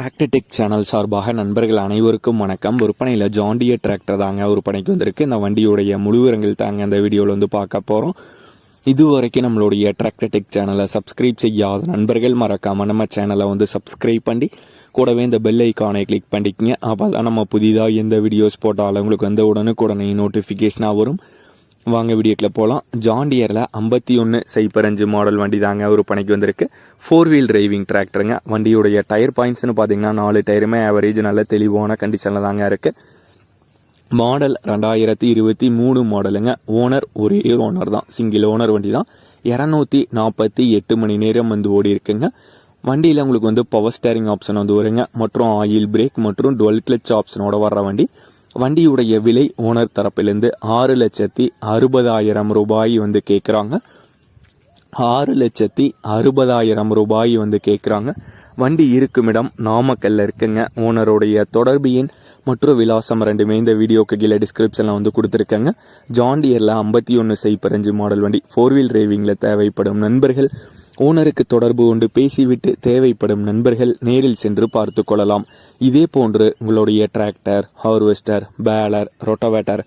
Tractor channel சார்பாக நண்பர்கள் அனைவருக்கும் வணக்கம். விற்பனையில் ஜாண்டிய டிராக்டர் தாங்க விற்பனைக்கு வந்திருக்கு. இந்த வண்டியுடைய முழுவிரங்கள் தாங்க இந்த வீடியோவில் வந்து பார்க்க போகிறோம் இதுவரைக்கும் நம்மளுடைய டிராக்டர் சேனலை சப்ஸ்கிரைப் செய்யாத நண்பர்கள் மறக்காமல் நம்ம சேனலை வந்து சப்ஸ்கிரைப் பண்ணி கூடவே இந்த பெல் ஐக்கானை கிளிக் பண்ணிக்கங்க. அப்போ தான் நம்ம புதிதாக எந்த வீடியோஸ் போட்டாலும் உங்களுக்கு வந்து உடனுக்குடனே நோட்டிஃபிகேஷனாக வரும். வாங்க வீடியோக்கில் போகலாம் ஜாண்டியரில் ஐம்பத்தி ஒன்று சைப்பர் அஞ்சு மாடல் வண்டி தாங்க விற்பனைக்கு பணிக்கு வந்திருக்கு. ஃபோர் வீல் டிரைவிங் டிராக்டருங்க வண்டியுடைய டயர் பாயிண்ட்ஸ்னு பார்த்தீங்கன்னா நாலு டயருமே ஆவரேஜ் நல்ல தெளிவான கண்டிஷனில் தாங்க இருக்குது மாடல் ரெண்டாயிரத்தி இருபத்தி மூணு மாடலுங்க ஓனர் ஒரே ஓனர் தான். சிங்கிள் ஓனர் வண்டி தான் இரநூத்தி நாற்பத்தி எட்டு மணி நேரம் வந்து ஓடி இருக்குங்க. வண்டியில் உங்களுக்கு வந்து பவர் ஸ்டேரிங் ஆப்ஷன் வந்து வருங்க. மற்றும் ஆயில் பிரேக் மற்றும் டுவெல் கிளச் ஆப்ஷனோட வர்ற வண்டி. வண்டியுடைய விலை ஓனர் தரப்பிலிருந்து ஆறு லட்சத்தி அறுபதாயிரம் ரூபாய் வந்து கேட்குறாங்க ஆறு லட்சத்தி அறுபதாயிரம் ரூபாய் வந்து கேட்குறாங்க. வண்டி இருக்கும் இடம் நாமக்கல்ல இருக்குங்க. ஓனருடைய தொடர்பு எண் மற்றும் விலாசம் ரெண்டுமே இந்த வீடியோக்கு கீழே டிஸ்கிரிப்ஷனில் வந்து கொடுத்துருக்கேங்க. ஜாண்டியரில் ஐம்பத்தி ஒன்று சைப்பரஞ்சு மாடல் வண்டி. ஃபோர் வீல் டிரைவிங்கில் தேவைப்படும் நண்பர்கள் ஓனருக்கு தொடர்பு கொண்டு பேசிவிட்டு தேவைப்படும் நண்பர்கள் நேரில் சென்று பார்த்து கொள்ளலாம். இதே போன்று உங்களுடைய டிராக்டர் ஹார்வெஸ்டர் பேலர் ரொட்டவேட்டர்